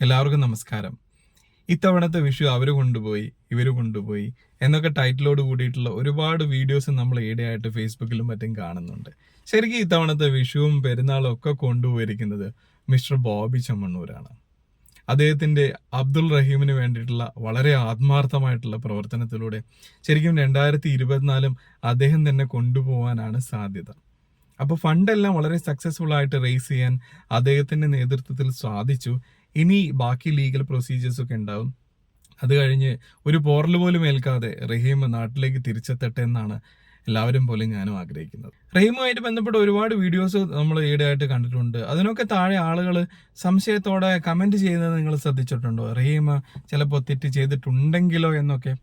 എല്ലാവർക്കും നമസ്കാരം. ഇത്തവണത്തെ വിഷു അവർ കൊണ്ടുപോയി ഇവർ കൊണ്ടുപോയി എന്നൊക്കെ ടൈറ്റിലോട് കൂടിയിട്ടുള്ള ഒരുപാട് വീഡിയോസ് നമ്മൾ ഈടെയായിട്ട് ഫേസ്ബുക്കിലും മറ്റും കാണുന്നുണ്ട്. ശരിക്കും ഇത്തവണത്തെ വിഷുവും പെരുന്നാളും ഒക്കെ കൊണ്ടുപോയിരിക്കുന്നത് മിസ്റ്റർ ബോബി ചമ്മണ്ണൂരാണ്. അദ്ദേഹത്തിന്റെ അബ്ദുൾ റഹീമിന് വേണ്ടിയിട്ടുള്ള വളരെ ആത്മാർത്ഥമായിട്ടുള്ള പ്രവർത്തനത്തിലൂടെ ശരിക്കും രണ്ടായിരത്തി ഇരുപത്തിനാലും അദ്ദേഹം തന്നെ കൊണ്ടുപോകാനാണ് സാധ്യത. അപ്പോൾ ഫണ്ടെല്ലാം വളരെ സക്സസ്ഫുൾ ആയിട്ട് റേസ് ചെയ്യാൻ അദ്ദേഹത്തിന്റെ നേതൃത്വത്തിൽ സാധിച്ചു. ഇനി ബാക്കി ലീഗൽ പ്രൊസീജിയേഴ്സ് ഒക്കെ ഉണ്ടാവും. അത് കഴിഞ്ഞ് ഒരു പോറൽ പോലും ഏൽക്കാതെ റഹീം നാട്ടിലേക്ക് തിരിച്ചെത്തട്ടെ എന്നാണ് എല്ലാവരും പോലെ ഞാനും ആഗ്രഹിക്കുന്നത്. റഹീമുമായിട്ട് ബന്ധപ്പെട്ട ഒരുപാട് വീഡിയോസ് നമ്മൾ ഈടെയായിട്ട് കണ്ടിട്ടുണ്ട്. അതിനൊക്കെ താഴെ ആളുകൾ സംശയത്തോടെ കമന്റ് ചെയ്യുന്നത് നിങ്ങൾ ശ്രദ്ധിച്ചിട്ടുണ്ടോ? റഹീം ചിലപ്പോൾ തെറ്റ് ചെയ്തിട്ടുണ്ടെങ്കിലോ എന്നൊക്കെ.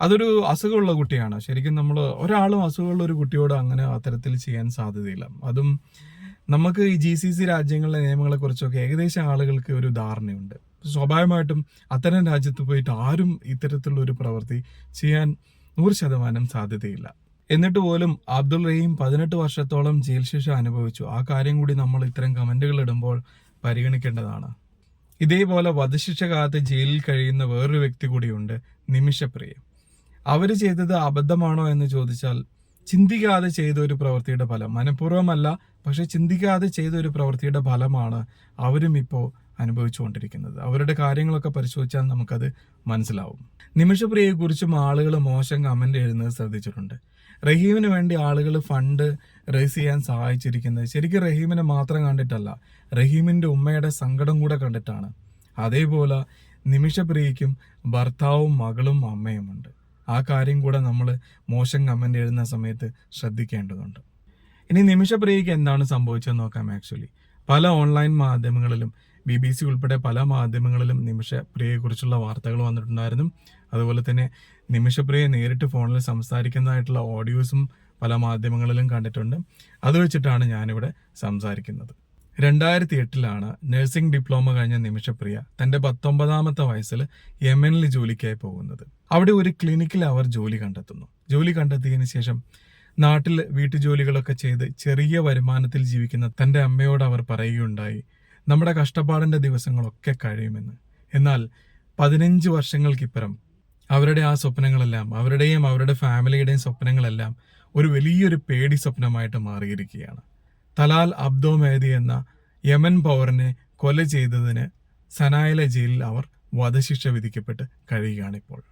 അതൊരു അസുഖമുള്ള കുട്ടിയാണ്. ശരിക്കും നമ്മൾ ഒരാളും അസുഖമുള്ള ഒരു കുട്ടിയോട് അങ്ങനെ അത്തരത്തിൽ ചെയ്യാൻ സാധ്യതയില്ല. അതും നമുക്ക് ഈ ജി സി സി രാജ്യങ്ങളിലെ നിയമങ്ങളെ കുറിച്ചൊക്കെ ഏകദേശം ആളുകൾക്ക് ഒരു ധാരണയുണ്ട്. സ്വാഭാവികമായിട്ടും അത്തരം രാജ്യത്ത് പോയിട്ട് ആരും ഇത്തരത്തിലുള്ള ഒരു പ്രവൃത്തി ചെയ്യാൻ നൂറ് ശതമാനം സാധ്യതയില്ല. എന്നിട്ട് പോലും അബ്ദുൾ റഹീം പതിനെട്ട് വർഷത്തോളം ജയിൽ ശിക്ഷ അനുഭവിച്ചു. ആ കാര്യം കൂടി നമ്മൾ ഇത്തരം കമന്റുകൾ ഇടുമ്പോൾ പരിഗണിക്കേണ്ടതാണ്. ഇതേപോലെ വധശിക്ഷ കാലത്ത് ജയിലിൽ കഴിയുന്ന വേറൊരു വ്യക്തി കൂടിയുണ്ട് നിമിഷപ്രിയ. അവർ ചെയ്തത് അബദ്ധമാണോ എന്ന് ചോദിച്ചാൽ ചിന്തിക്കാതെ ചെയ്ത ഒരു പ്രവൃത്തിയുടെ ഫലം. മനഃപൂർവമല്ല പക്ഷെ ചിന്തിക്കാതെ ചെയ്ത ഒരു പ്രവൃത്തിയുടെ ഫലമാണ് അവരും ഇപ്പോൾ അനുഭവിച്ചുകൊണ്ടിരിക്കുന്നത്. അവരുടെ കാര്യങ്ങളൊക്കെ പരിശോധിച്ചാൽ നമുക്കത് മനസ്സിലാവും. നിമിഷപ്രിയയെക്കുറിച്ചും ആളുകൾ മോശം കമന്റ് എഴുതുന്നത് ശ്രദ്ധിച്ചിട്ടുണ്ട്. റഹീമിന് വേണ്ടി ആളുകൾ ഫണ്ട് റേസ് ചെയ്യാൻ സഹായിച്ചിരിക്കുന്നത് ശരിക്കും റഹീമിനെ മാത്രം കണ്ടിട്ടല്ല റഹീമിന്റെ ഉമ്മയുടെ സങ്കടം കൂടെ കണ്ടിട്ടാണ്. അതേപോലെ നിമിഷപ്രിയയ്ക്കും ഭർത്താവും മകളും അമ്മയുമുണ്ട്. ആ കാര്യം കൂടെ നമ്മൾ മോശം കമന്റ് എഴുതുന്ന സമയത്ത് ശ്രദ്ധിക്കേണ്ടതുണ്ട്. ഇനി നിമിഷപ്രിയയ്ക്ക് എന്താണ് സംഭവിച്ചതെന്ന് നോക്കാം ആക്ച്വലി. പല ഓൺലൈൻ മാധ്യമങ്ങളിലും ബി ബി സി ഉൾപ്പെടെ പല മാധ്യമങ്ങളിലും നിമിഷപ്രിയയെക്കുറിച്ചുള്ള വാർത്തകൾ വന്നിട്ടുണ്ടായിരുന്നു. അതുപോലെ തന്നെ നിമിഷപ്രിയ നേരിട്ട് ഫോണിൽ സംസാരിക്കുന്നതായിട്ടുള്ള ഓഡിയോസും പല മാധ്യമങ്ങളിലും കണ്ടിട്ടുണ്ട്. അത് വെച്ചിട്ടാണ് ഞാനിവിടെ സംസാരിക്കുന്നത്. രണ്ടായിരത്തി എട്ടിലാണ് നഴ്സിംഗ് ഡിപ്ലോമ കഴിഞ്ഞ നിമിഷപ്രിയ തന്റെ പത്തൊമ്പതാമത്തെ വയസ്സിൽ യമനിൽ ജോലിക്കായി പോകുന്നത്. അവിടെ ഒരു ക്ലിനിക്കിൽ അവർ ജോലി കണ്ടെത്തുന്നു. ജോലി കണ്ടെത്തിയതിന് ശേഷം നാട്ടിൽ വീട്ടുജോലികളൊക്കെ ചെയ്ത് ചെറിയ വരുമാനത്തിൽ ജീവിക്കുന്ന തന്റെ അമ്മയോട് അവർ പറയുകയുണ്ടായി നമ്മുടെ കഷ്ടപ്പാടിന്റെ ദിവസങ്ങളൊക്കെ കഴിയുമെന്ന്. എന്നാൽ പതിനഞ്ച് വർഷങ്ങൾക്കിപ്പുറം അവരുടെ ആ സ്വപ്നങ്ങളെല്ലാം അവരുടെയും അവരുടെ ഫാമിലിയുടെയും സ്വപ്നങ്ങളെല്ലാം ഒരു വലിയൊരു പേടി സ്വപ്നമായിട്ട് മാറിയിരിക്കുകയാണ്. തലാൽ അബ്ദോ മേദി എന്ന യമൻ പൗരനെ കൊല ചെയ്തതിന് സനായിലെ ജയിലിൽ അവർ വധശിക്ഷ വിധിക്കപ്പെട്ട് കഴിയുകയാണിപ്പോൾ.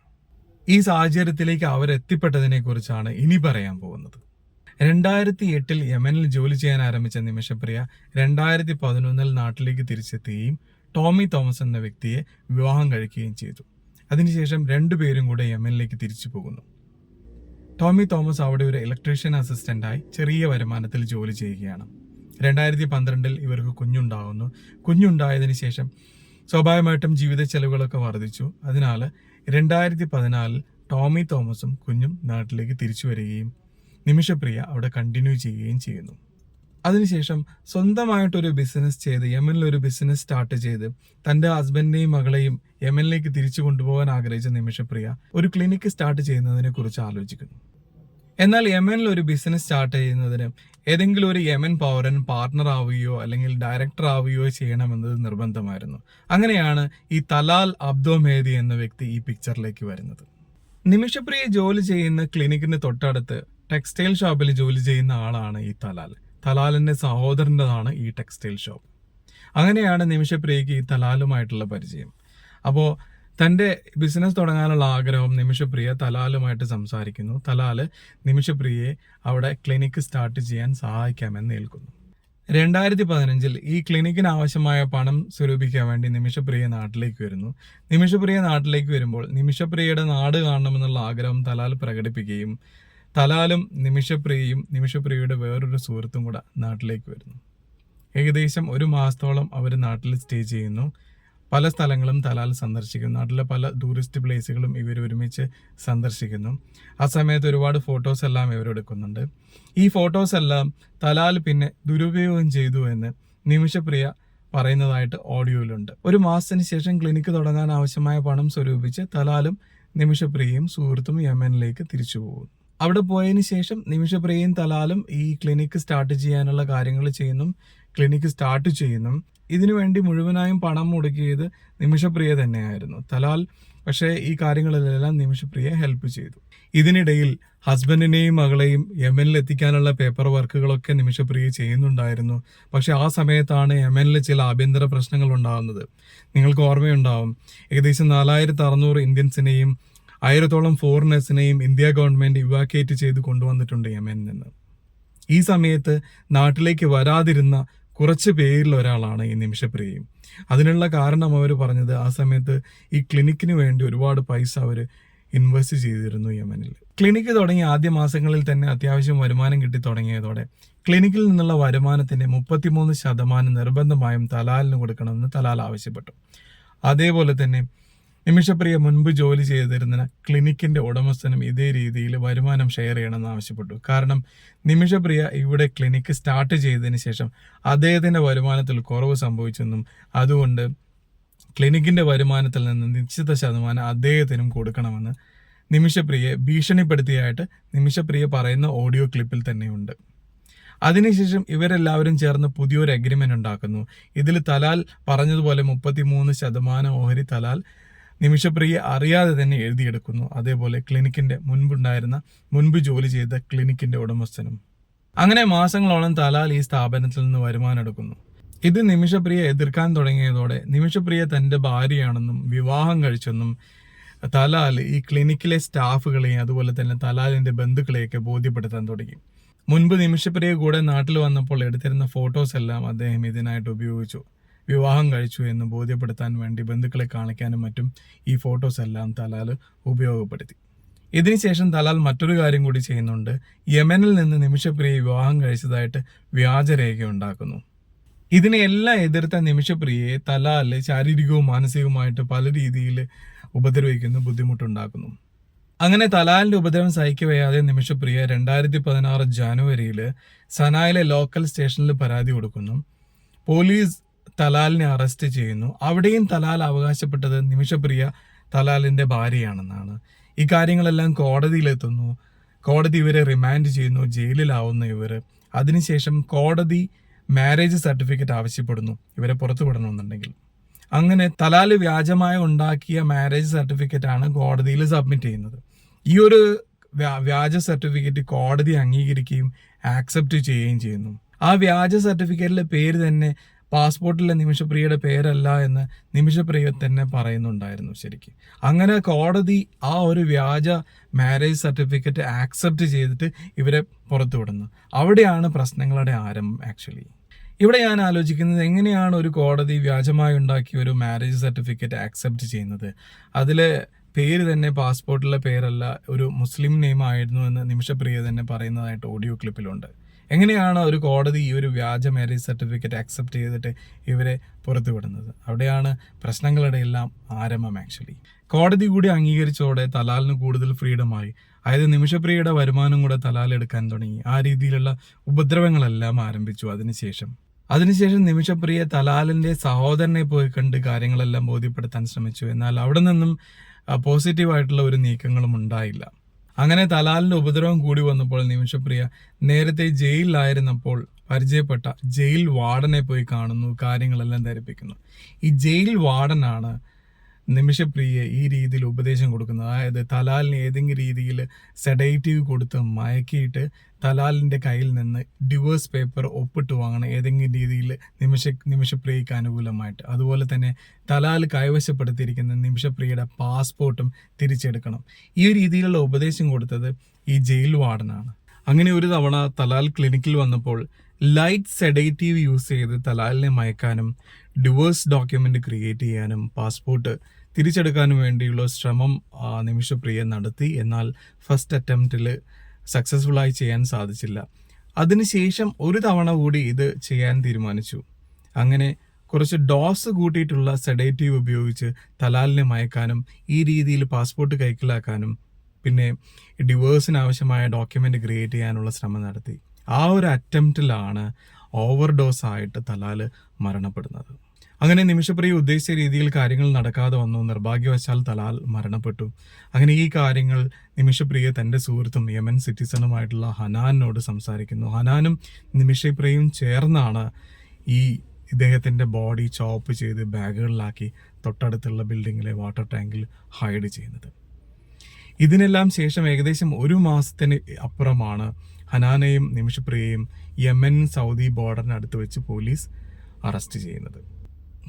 ഈ സാഹചര്യത്തിലേക്ക് അവരെത്തിപ്പെട്ടതിനെ കുറിച്ചാണ് ഇനി പറയാൻ പോകുന്നത്. രണ്ടായിരത്തി എട്ടിൽ യമനിൽ ജോലി ചെയ്യാൻ ആരംഭിച്ച നിമിഷപ്രിയ രണ്ടായിരത്തി പതിനൊന്നിൽ നാട്ടിലേക്ക് തിരിച്ചെത്തുകയും ടോമി തോമസ് എന്ന വ്യക്തിയെ വിവാഹം കഴിക്കുകയും ചെയ്തു. അതിനുശേഷം രണ്ടുപേരും കൂടെ യമനിലേക്ക് തിരിച്ചു പോകുന്നു. ടോമി തോമസ് അവിടെ ഒരു ഇലക്ട്രീഷ്യൻ അസിസ്റ്റന്റായി ചെറിയ വരുമാനത്തിൽ ജോലി ചെയ്യുകയാണ്. രണ്ടായിരത്തി പന്ത്രണ്ടിൽ ഇവർക്ക് കുഞ്ഞുണ്ടാകുന്നു കുഞ്ഞുണ്ടായതിനു ശേഷം സ്വാഭാവികമായിട്ടും ജീവിത ചെലവുകളൊക്കെ വർദ്ധിച്ചു. അതിനാൽ രണ്ടായിരത്തി പതിനാലിൽ ടോമി തോമസും കുഞ്ഞും നാട്ടിലേക്ക് തിരിച്ചു വരികയും നിമിഷപ്രിയ അവിടെ കണ്ടിന്യൂ ചെയ്യുകയും ചെയ്യുന്നു. അതിനുശേഷം സ്വന്തമായിട്ടൊരു ബിസിനസ് ചെയ്ത് യമനിൽ ഒരു ബിസിനസ് സ്റ്റാർട്ട് ചെയ്ത് തന്റെ ഹസ്ബൻഡിനെയും മകളെയും യമനിലേക്ക് തിരിച്ചു കൊണ്ടുപോകാൻ ആഗ്രഹിച്ച നിമിഷപ്രിയ ഒരു ക്ലിനിക്ക് സ്റ്റാർട്ട് ചെയ്യുന്നതിനെ കുറിച്ച് ആലോചിക്കുന്നു. എന്നാൽ യമനിൽ ഒരു ബിസിനസ് സ്റ്റാർട്ട് ചെയ്യുന്നതിന് ഏതെങ്കിലും ഒരു യമൻ പൗരൻ പാർട്ണർ ആവുകയോ അല്ലെങ്കിൽ ഡയറക്ടർ ആവുകയോ ചെയ്യണമെന്നത് നിർബന്ധമായിരുന്നു. അങ്ങനെയാണ് ഈ തലാൽ അബ്ദോ മേദി എന്ന വ്യക്തി ഈ പിക്ചറിലേക്ക് വരുന്നത്. നിമിഷപ്രിയ ജോലി ചെയ്യുന്ന ക്ലിനിക്കിന് തൊട്ടടുത്ത് ടെക്സ്റ്റൈൽ ഷോപ്പിൽ ജോലി ചെയ്യുന്ന ആളാണ് ഈ തലാൽ. തലാലിന്റെ സഹോദരന്റെതാണ് ഈ ടെക്സ്റ്റൈൽ ഷോപ്പ് അങ്ങനെയാണ് നിമിഷപ്രിയയ്ക്ക് ഈ തലാലുമായിട്ടുള്ള പരിചയം. അപ്പോൾ തന്റെ ബിസിനസ് തുടങ്ങാനുള്ള ആഗ്രഹം നിമിഷപ്രിയ തലാലുമായിട്ട് സംസാരിക്കുന്നു. തലാൽ നിമിഷപ്രിയയെ അവിടെ ക്ലിനിക്ക് സ്റ്റാർട്ട് ചെയ്യാൻ സഹായിക്കാമെന്ന് ഏൽക്കുന്നു. രണ്ടായിരത്തി പതിനഞ്ചിൽ ഈ ക്ലിനിക്കിന് ആവശ്യമായ പണം സ്വരൂപിക്കാൻ വേണ്ടി നിമിഷപ്രിയ നാട്ടിലേക്ക് വരുന്നു. നിമിഷപ്രിയ നാട്ടിലേക്ക് വരുമ്പോൾ നിമിഷപ്രിയയുടെ നാട് കാണണമെന്നുള്ള ആഗ്രഹം തലാൽ പ്രകടിപ്പിക്കുകയും തലാലും നിമിഷപ്രിയയും നിമിഷപ്രിയയുടെ വേറൊരു സുഹൃത്തും കൂടെ നാട്ടിലേക്ക് വരുന്നു. ഏകദേശം ഒരു മാസത്തോളം അവർ നാട്ടിൽ സ്റ്റേ ചെയ്യുന്നു. പല സ്ഥലങ്ങളും തലാൽ സന്ദർശിക്കുന്നു. നാട്ടിലെ പല ടൂറിസ്റ്റ് പ്ലേസുകളും ഇവർ ഒരുമിച്ച് സന്ദർശിക്കുന്നു. ആ സമയത്ത് ഒരുപാട് ഫോട്ടോസ് എല്ലാം ഇവരെടുക്കുന്നുണ്ട് ഈ ഫോട്ടോസ് എല്ലാം തലാൽ പിന്നെ ദുരുപയോഗം ചെയ്തു എന്ന് നിമിഷപ്രിയ പറയുന്നതായിട്ട് ഓഡിയോയിലുണ്ട്. ഒരു മാസത്തിന് ശേഷം ക്ലിനിക്ക് തുടങ്ങാൻ ആവശ്യമായ പണം സ്വരൂപിച്ച് തലാലും നിമിഷപ്രിയയും സുഹൃത്തും യമനിലേക്ക് തിരിച്ചു പോകുന്നു. അവിടെ പോയതിന് ശേഷം നിമിഷപ്രിയയും തലാലും ഈ ക്ലിനിക്ക് സ്റ്റാർട്ട് ചെയ്യാനുള്ള കാര്യങ്ങൾ ചെയ്യുന്നു. ക്ലിനിക്ക് സ്റ്റാർട്ട് ചെയ്യുന്നു. ഇതിനു വേണ്ടി മുഴുവനായും പണം മുടക്കിയത് നിമിഷപ്രിയ തന്നെയായിരുന്നു. തലാൽ പക്ഷേ ഈ കാര്യങ്ങളിലെല്ലാം നിമിഷപ്രിയ ഹെൽപ്പ് ചെയ്തു. ഇതിനിടയിൽ ഹസ്ബൻഡിനെയും മകളെയും യമനിൽ എത്തിക്കാനുള്ള പേപ്പർ വർക്കുകളൊക്കെ നിമിഷപ്രിയ ചെയ്യുന്നുണ്ടായിരുന്നു. പക്ഷെ ആ സമയത്താണ് യമനിൽ ചില ആഭ്യന്തര പ്രശ്നങ്ങൾ ഉണ്ടാകുന്നത്. നിങ്ങൾക്ക് ഓർമ്മയുണ്ടാവും. ഏകദേശം നാലായിരത്തി അറുന്നൂറ് ഇന്ത്യൻസിനെയും ആയിരത്തോളം ഫോറിനേഴ്സിനെയും ഇന്ത്യ ഗവൺമെന്റ് ഇവാക്യുവേറ്റ് ചെയ്ത് കൊണ്ടുവന്നിട്ടുണ്ട് യമനിൽ നിന്ന്. ഈ സമയത്ത് നാട്ടിലേക്ക് വരാതിരുന്ന കുറച്ച് പേരിൽ ഒരാളാണ് ഈ നിമിഷപ്രിയയും അതിനുള്ള കാരണം അവർ പറഞ്ഞത് ആ സമയത്ത് ഈ ക്ലിനിക്കിന് വേണ്ടി ഒരുപാട് പൈസ അവർ ഇൻവെസ്റ്റ് ചെയ്തിരുന്നു യമനിൽ. ക്ലിനിക്ക് തുടങ്ങിയ ആദ്യ മാസങ്ങളിൽ തന്നെ അത്യാവശ്യം വരുമാനം കിട്ടി തുടങ്ങിയതോടെ ക്ലിനിക്കിൽ നിന്നുള്ള വരുമാനത്തിന്റെ മുപ്പത്തിമൂന്ന് ശതമാനം നിർബന്ധമായും തലാലിന് കൊടുക്കണമെന്ന് തലാൽ ആവശ്യപ്പെട്ടു. അതേപോലെ തന്നെ നിമിഷപ്രിയ മുൻപ് ജോലി ചെയ്തിരുന്ന ക്ലിനിക്കിന്റെ ഉടമസ്ഥനും ഇതേ രീതിയിൽ വരുമാനം ഷെയർ ചെയ്യണമെന്ന് ആവശ്യപ്പെട്ടു. കാരണം നിമിഷപ്രിയ ഇവിടെ ക്ലിനിക്ക് സ്റ്റാർട്ട് ചെയ്തതിന് ശേഷം അദ്ദേഹത്തിന്റെ വരുമാനത്തിൽ കുറവ് സംഭവിച്ചെന്നും അതുകൊണ്ട് ക്ലിനിക്കിന്റെ വരുമാനത്തിൽ നിന്ന് നിശ്ചിത ശതമാനം അദ്ദേഹത്തിനും കൊടുക്കണമെന്ന് നിമിഷപ്രിയെ ഭീഷണിപ്പെടുത്തിയായിട്ട് നിമിഷപ്രിയ പറയുന്ന ഓഡിയോ ക്ലിപ്പിൽ തന്നെയുണ്ട്. അതിനുശേഷം ഇവരെല്ലാവരും ചേർന്ന് പുതിയൊരു അഗ്രിമെന്റ് ഉണ്ടാക്കുന്നു. ഇതിൽ തലാൽ പറഞ്ഞതുപോലെ മുപ്പത്തിമൂന്ന് ശതമാനം ഓഹരി തലാൽ നിമിഷപ്രിയെ അറിയാതെ തന്നെ എഴുതിയെടുക്കുന്നു. അതേപോലെ ക്ലിനിക്കിന്റെ മുൻപുണ്ടായിരുന്ന മുൻപ് ജോലി ചെയ്ത ക്ലിനിക്കിന്റെ ഉടമസ്ഥനും. അങ്ങനെ മാസങ്ങളോളം തലാൽ ഈ സ്ഥാപനത്തിൽ നിന്ന് വരുമാനം എടുക്കുന്നു. ഇത് നിമിഷപ്രിയ എതിർക്കാൻ തുടങ്ങിയതോടെ നിമിഷപ്രിയ തന്റെ ഭാര്യയാണെന്നും വിവാഹം കഴിച്ചെന്നും തലാൽ ഈ ക്ലിനിക്കിലെ സ്റ്റാഫുകളെയും അതുപോലെ തന്നെ തലാലിന്റെ ബന്ധുക്കളെയൊക്കെ ബോധ്യപ്പെടുത്താൻ തുടങ്ങി. മുൻപ് നിമിഷപ്രിയ കൂടെ നാട്ടിൽ വന്നപ്പോൾ എടുത്തിരുന്ന ഫോട്ടോസ് എല്ലാം അദ്ദേഹം ഇതിനായിട്ട് ഉപയോഗിച്ചു. വിവാഹം കഴിച്ചു എന്ന് ബോധ്യപ്പെടുത്താൻ വേണ്ടി ബന്ധുക്കളെ കാണിക്കാനും മറ്റും ഈ ഫോട്ടോസ് എല്ലാം തലാൽ ഉപയോഗപ്പെടുത്തി. ഇതിനുശേഷം തലാൽ മറ്റൊരു കാര്യം കൂടി ചെയ്യുന്നുണ്ട്. യമനിൽ നിന്ന് നിമിഷപ്രിയ വിവാഹം കഴിച്ചതായിട്ട് വ്യാജരേഖ ഉണ്ടാക്കുന്നു. ഇതിനെല്ലാം എതിർത്ത നിമിഷപ്രിയയെ തലാൽ ശാരീരികവും മാനസികവുമായിട്ട് പല രീതിയിൽ ഉപദ്രവിക്കുന്നു ബുദ്ധിമുട്ടുണ്ടാക്കുന്നു. അങ്ങനെ തലാലിന്റെ ഉപദ്രവം സഹിക്കവയ്യാതെ നിമിഷപ്രിയ രണ്ടായിരത്തി പതിനാറ് ജാനുവരിയിൽ സനായിലെ ലോക്കൽ സ്റ്റേഷനിൽ പരാതി കൊടുക്കുന്നു. പോലീസ് തലാലിനെ അറസ്റ്റ് ചെയ്യുന്നു. അവിടെയും തലാൽ അവകാശപ്പെട്ടത് നിമിഷപ്രിയ തലാലിന്റെ ഭാര്യയാണെന്നാണ്. ഈ കാര്യങ്ങളെല്ലാം കോടതിയിലെത്തുന്നു. കോടതി ഇവരെ റിമാൻഡ് ചെയ്യുന്നു. ജയിലിലാവുന്നു ഇവർ അതിനുശേഷം കോടതി മാരേജ് സർട്ടിഫിക്കറ്റ് ആവശ്യപ്പെടുന്നു. ഇവരെ പുറത്തു വിടണമെന്നുണ്ടെങ്കിൽ. അങ്ങനെ തലാൽ വ്യാജമായി ഉണ്ടാക്കിയ മാരേജ് സർട്ടിഫിക്കറ്റ് ആണ് കോടതിയിൽ സബ്മിറ്റ് ചെയ്യുന്നത്. ഈ ഒരു വ്യാജ സർട്ടിഫിക്കറ്റ് കോടതി അംഗീകരിക്കുകയും ആക്സെപ്റ്റ് ചെയ്യുകയും ചെയ്യുന്നു. ആ വ്യാജ സർട്ടിഫിക്കറ്റിലെ പേര് തന്നെ പാസ്പോർട്ടിലെ നിമിഷപ്രിയയുടെ പേരല്ല എന്ന് നിമിഷപ്രിയ തന്നെ പറയുന്നുണ്ടായിരുന്നു ശരിക്കും. അങ്ങനെ കോടതി ആ ഒരു വ്യാജ മാരേജ് സർട്ടിഫിക്കറ്റ് ആക്സെപ്റ്റ് ചെയ്തിട്ട് ഇവരെ പുറത്തു വിടുന്നു. അവിടെയാണ് പ്രശ്നങ്ങളുടെ ആരംഭം ആക്ച്വലി ഇവിടെ ഞാൻ ആലോചിക്കുന്നത് എങ്ങനെയാണ് ഒരു കോടതി വ്യാജമായി ഉണ്ടാക്കിയ ഒരു മാരേജ് സർട്ടിഫിക്കറ്റ് ആക്സെപ്റ്റ് ചെയ്യുന്നത്? അതിൽ പേര് തന്നെ പാസ്പോർട്ടിലെ പേരല്ല ഒരു മുസ്ലിം നെയിം ആയിരുന്നു എന്ന് നിമിഷപ്രിയ തന്നെ പറയുന്നതായിട്ട് ഓഡിയോ ക്ലിപ്പിലുണ്ട് എങ്ങനെയാണ് ഒരു കോടതി ഈ ഒരു വ്യാജ മാരേജ് സർട്ടിഫിക്കറ്റ് അക്സെപ്റ്റ് ചെയ്തിട്ട് ഇവരെ പുറത്തുവിടുന്നത്? അവിടെയാണ് പ്രശ്നങ്ങളുടെ എല്ലാം ആരംഭം ആക്ച്വലി കോടതി കൂടി അംഗീകരിച്ചതോടെ തലാലിന് കൂടുതൽ ഫ്രീഡമായി അതായത് നിമിഷപ്രിയയുടെ വരുമാനം കൂടെ തലാൽ എടുക്കാൻ തുടങ്ങി. ആ രീതിയിലുള്ള ഉപദ്രവങ്ങളെല്ലാം ആരംഭിച്ചു അതിനുശേഷം. അതിനുശേഷം നിമിഷപ്രിയ തലാലിന്റെ സഹോദരനെ പോയി കണ്ട് കാര്യങ്ങളെല്ലാം ബോധ്യപ്പെടുത്താൻ ശ്രമിച്ചു. എന്നാൽ അവിടെ നിന്നും പോസിറ്റീവായിട്ടുള്ള ഒരു നീക്കങ്ങളും ഉണ്ടായില്ല. അങ്ങനെ തലാലിന്റെ ഉപദ്രവം കൂടി വന്നപ്പോൾ നിമിഷപ്രിയ നേരത്തെ ജയിലിലായിരുന്നപ്പോൾ പരിചയപ്പെട്ട ജയിൽ വാർഡനെ പോയി കാണുന്നു കാര്യങ്ങളെല്ലാം ധരിപ്പിക്കുന്നു. ഈ ജയിൽ വാർഡനാണ് നിമിഷപ്രിയെ ഈ രീതിയിൽ ഉപദേശം കൊടുക്കുന്നത്. അതായത് തലാലിന് ഏതെങ്കിലും രീതിയിൽ സെഡേറ്റീവ് കൊടുത്ത് മയക്കിയിട്ട് തലാലിന്റെ കയ്യിൽ നിന്ന് ഡിവേഴ്സ് പേപ്പർ ഒപ്പിട്ട് വാങ്ങണം ഏതെങ്കിലും രീതിയിൽ നിമിഷ നിമിഷപ്രിയയ്ക്ക് അനുകൂലമായിട്ട്. അതുപോലെ തന്നെ തലാൽ കൈവശപ്പെടുത്തിയിരിക്കുന്ന നിമിഷപ്രിയയുടെ പാസ്പോർട്ടും തിരിച്ചെടുക്കണം. ഈ രീതിയിലുള്ള ഉപദേശം കൊടുത്തത് ഈ ജയിൽ വാർഡനാണ്. അങ്ങനെ ഒരു തവണ തലാൽ ക്ലിനിക്കിൽ വന്നപ്പോൾ ലൈറ്റ് സെഡേറ്റീവ് യൂസ് ചെയ്ത് തലാലിനെ മയക്കാനും ഡിവോഴ്സ് ഡോക്യുമെന്റ് ക്രിയേറ്റ് ചെയ്യാനും പാസ്പോർട്ട് തിരിച്ചെടുക്കാനും വേണ്ടിയുള്ള ശ്രമം നിമിഷപ്രിയ നടത്തി. എന്നാൽ ഫസ്റ്റ് അറ്റംപ്റ്റിൽ സക്സസ്ഫുൾ ആയി ചെയ്യാൻ സാധിച്ചില്ല. അതിനുശേഷം ഒരു തവണ കൂടി ഇത് ചെയ്യാൻ തീരുമാനിച്ചു. അങ്ങനെ കുറച്ച് ഡോസ് കൂട്ടിയിട്ടുള്ള സെഡേറ്റീവ് ഉപയോഗിച്ച് തലാലിനെ മയക്കാനും ഈ രീതിയിൽ പാസ്പോർട്ട് കൈക്കലാക്കാനും പിന്നെ ഡിവേഴ്സിന് ആവശ്യമായ ഡോക്യുമെന്റ് ക്രിയേറ്റ് ചെയ്യാനുള്ള ശ്രമം നടത്തി. ആ ഒരു അറ്റംപ്റ്റിലാണ് ഓവർ ഡോസ് ആയിട്ട് തലാൽ മരണപ്പെടുന്നത്. അങ്ങനെ നിമിഷപ്രിയ ഉദ്ദേശിച്ച രീതിയിൽ കാര്യങ്ങൾ നടക്കാതെ വന്നു. നിർഭാഗ്യവശാൽ തലാൽ മരണപ്പെട്ടു. അങ്ങനെ ഈ കാര്യങ്ങൾ നിമിഷപ്രിയ തന്റെ സുഹൃത്തും യമൻ സിറ്റിസണുമായിട്ടുള്ള ഹനാനോട് സംസാരിക്കുന്നു. ഹനാനും നിമിഷപ്രിയയും ചേർന്നാണ് ഈ ഇദ്ദേഹത്തിന്റെ ബോഡി ചോപ്പ് ചെയ്ത് ബാഗുകളിലാക്കി തൊട്ടടുത്തുള്ള ബിൽഡിങ്ങിലെ വാട്ടർ ടാങ്കിൽ ഹൈഡ് ചെയ്യുന്നത്. ഇതിനെല്ലാം ശേഷം ഏകദേശം ഒരു മാസത്തിന് അപ്പുറമാണ് ഹനാനയും നിമിഷപ്രിയയും യമൻ സൗദി ബോർഡറിനടുത്ത് വെച്ച് പോലീസ് അറസ്റ്റ് ചെയ്യുന്നത്.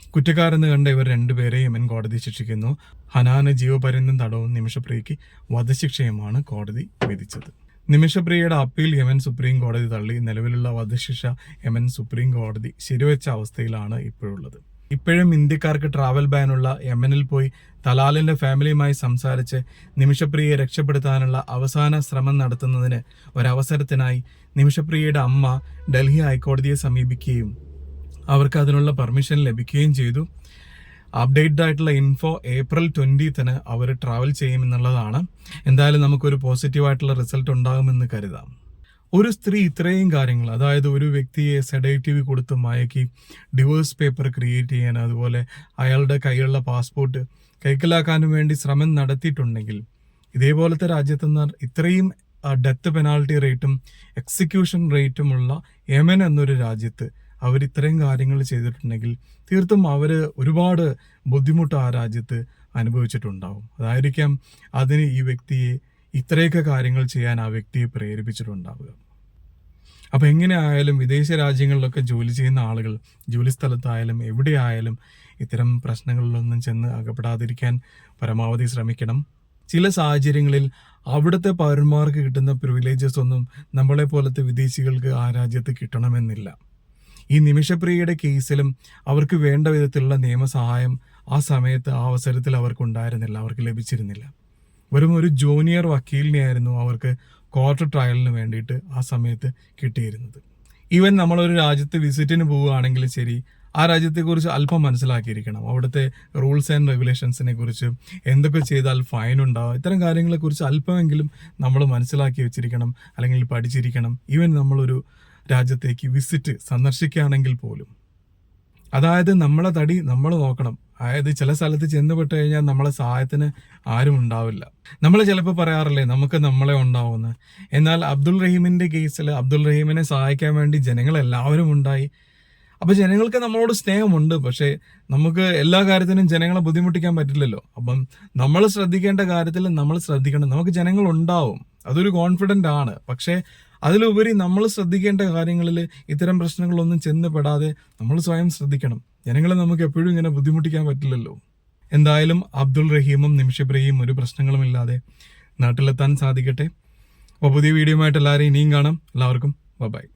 കുറ്റക്കാരെന്ന് കണ്ട ഇവർ രണ്ടുപേരെ യമൻ കോടതി ശിക്ഷിക്കുന്നു. ഹനാന ജീവപര്യന്തം തടവും നിമിഷപ്രിയയ്ക്ക് വധശിക്ഷയുമാണ് കോടതി വിധിച്ചത്. നിമിഷപ്രിയയുടെ അപ്പീൽ യമൻ സുപ്രീം കോടതി തള്ളി. നിലവിലുള്ള വധശിക്ഷ യമൻ സുപ്രീം കോടതി ശരിവെച്ച അവസ്ഥയിലാണ് ഇപ്പോഴുള്ളത്. ഇപ്പോഴും ഇന്ത്യക്കാർക്ക് ട്രാവൽ ബാനുള്ള യമനിൽ പോയി തലാലിന്റെ ഫാമിലിയുമായി സംസാരിച്ച് നിമിഷപ്രിയയെ രക്ഷപ്പെടുത്താനുള്ള അവസാന ശ്രമം നടത്തുന്നതിന് ഒരവസരത്തിനായി നിമിഷപ്രിയയുടെ അമ്മ ഡൽഹി ഹൈക്കോടതിയെ സമീപിക്കുകയും അവർക്ക് അതിനുള്ള പെർമിഷൻ ലഭിക്കുകയും ചെയ്തു. അപ്ഡേറ്റഡ് ആയിട്ടുള്ള ഇൻഫോ ഏപ്രിൽ ട്വന്റീത്തിന് അവർ ട്രാവൽ ചെയ്യുമെന്നുള്ളതാണ്. എന്തായാലും നമുക്കൊരു പോസിറ്റീവായിട്ടുള്ള റിസൾട്ട് ഉണ്ടാകുമെന്ന് കരുതാം. ഒരു സ്ത്രീ ഇത്രയും കാര്യങ്ങൾ അതായത് ഒരു വ്യക്തിയെ സെഡേറ്റീവ് കൊടുത്ത് മയക്കി ഡിവോഴ്സ് പേപ്പർ ക്രിയേറ്റ് ചെയ്യാൻ അതുപോലെ അയാളുടെ കയ്യിലുള്ള പാസ്പോർട്ട് കൈക്കലാക്കാനും വേണ്ടി ശ്രമം നടത്തിയിട്ടുണ്ടെങ്കിൽ ഇതേപോലത്തെ രാജ്യത്ത് നിന്ന് ഇത്രയും ഡെത്ത് പെനാൾട്ടി റേറ്റും എക്സിക്യൂഷൻ റേറ്റുമുള്ള യമൻ എന്നൊരു രാജ്യത്ത് അവർ ഇത്രയും കാര്യങ്ങൾ ചെയ്തിട്ടുണ്ടെങ്കിൽ തീർത്തും അവർ ഒരുപാട് ബുദ്ധിമുട്ട് ആ രാജ്യത്ത് അനുഭവിച്ചിട്ടുണ്ടാവും. അതായിരിക്കാം അതിന് ഈ വ്യക്തിയെ ഇത്രയൊക്കെ കാര്യങ്ങൾ ചെയ്യാൻ ആ വ്യക്തിയെ പ്രേരിപ്പിച്ചിട്ടുണ്ടാവുക. അപ്പൊ എങ്ങനെ ആയാലും വിദേശ രാജ്യങ്ങളിലൊക്കെ ജോലി ചെയ്യുന്ന ആളുകൾ ജോലി സ്ഥലത്തായാലും എവിടെയായാലും ഇത്തരം പ്രശ്നങ്ങളിലൊന്നും ചെന്ന് അകപ്പെടാതിരിക്കാൻ പരമാവധി ശ്രമിക്കണം. ചില സാഹചര്യങ്ങളിൽ അവിടുത്തെ പൗരന്മാർക്ക് കിട്ടുന്ന പ്രിവിലേജസ് ഒന്നും നമ്മളെ പോലത്തെ വിദേശികൾക്ക് ആ രാജ്യത്ത് കിട്ടണമെന്നില്ല. ഈ നിമിഷപ്രിയയുടെ കേസിലും അവർക്ക് വേണ്ട വിധത്തിലുള്ള നിയമസഹായം ആ സമയത്ത് ആ അവസരത്തിൽ അവർക്ക് ഉണ്ടായിരുന്നില്ല അവർക്ക് ലഭിച്ചിരുന്നില്ല. വെറും ഒരു ജൂനിയർ വക്കീലിനെയായിരുന്നു അവർക്ക് കോർട്ട് ട്രയലിന് വേണ്ടിയിട്ട് ആ സമയത്ത് കിട്ടിയിരുന്നത്. ഈവൻ നമ്മളൊരു രാജ്യത്ത് വിസിറ്റിന് പോവുകയാണെങ്കിൽ ശരി ആ രാജ്യത്തെക്കുറിച്ച് അല്പം മനസ്സിലാക്കിയിരിക്കണം. അവിടുത്തെ റൂൾസ് ആൻഡ് റെഗുലേഷൻസിനെ കുറിച്ച് എന്തൊക്കെ ചെയ്താൽ ഫൈൻ ഉണ്ടാവുക ഇത്തരം കാര്യങ്ങളെക്കുറിച്ച് അല്പമെങ്കിലും നമ്മൾ മനസ്സിലാക്കി വെച്ചിരിക്കണം അല്ലെങ്കിൽ പഠിച്ചിരിക്കണം. ഈവൻ നമ്മളൊരു രാജ്യത്തേക്ക് വിസിറ്റ് സന്ദർശിക്കുകയാണെങ്കിൽ പോലും. അതായത് നമ്മളെ തടി നമ്മൾ നോക്കണം. അതായത് ചില സ്ഥലത്ത് ചെന്നുപെട്ട് കഴിഞ്ഞാൽ നമ്മളെ സഹായത്തിന് ആരും ഉണ്ടാവില്ല. നമ്മൾ ചിലപ്പോൾ പറയാറില്ലേ നമുക്ക് നമ്മളെ ഉണ്ടാവുമെന്ന്. എന്നാൽ അബ്ദുൾ റഹീമിന്റെ കേസിൽ അബ്ദുൾ റഹീമിനെ സഹായിക്കാൻ വേണ്ടി ജനങ്ങളെല്ലാവരും ഉണ്ടായി. അപ്പൊ ജനങ്ങൾക്ക് നമ്മളോട് സ്നേഹമുണ്ട് പക്ഷേ നമുക്ക് എല്ലാ കാര്യത്തിനും ജനങ്ങളെ ബുദ്ധിമുട്ടിക്കാൻ പറ്റില്ലല്ലോ. അപ്പം നമ്മൾ ശ്രദ്ധിക്കേണ്ട കാര്യത്തിൽ നമ്മൾ ശ്രദ്ധിക്കണം. നമുക്ക് ജനങ്ങൾ ഉണ്ടാവും. അതൊരു കോൺഫിഡന്റ് ആണ്. പക്ഷേ അതിലുപരി നമ്മൾ ശ്രദ്ധിക്കേണ്ട കാര്യങ്ങളിൽ ഇത്തരം പ്രശ്നങ്ങളൊന്നും ചെന്ന് പെടാതെ നമ്മൾ സ്വയം ശ്രദ്ധിക്കണം. ജനങ്ങളെ നമുക്ക് എപ്പോഴും ഇങ്ങനെ ബുദ്ധിമുട്ടിക്കാൻ പറ്റില്ലല്ലോ. എന്തായാലും അബ്ദുൾ റഹീമും നിമിഷപ്രിയയും ഒരു പ്രശ്നങ്ങളുമില്ലാതെ നാട്ടിലെത്താൻ സാധിക്കട്ടെ. അപ്പോൾ പുതിയ വീഡിയോ ആയിട്ട് എല്ലാവരെയും ഇനിയും കാണാം. എല്ലാവർക്കും ബൈ.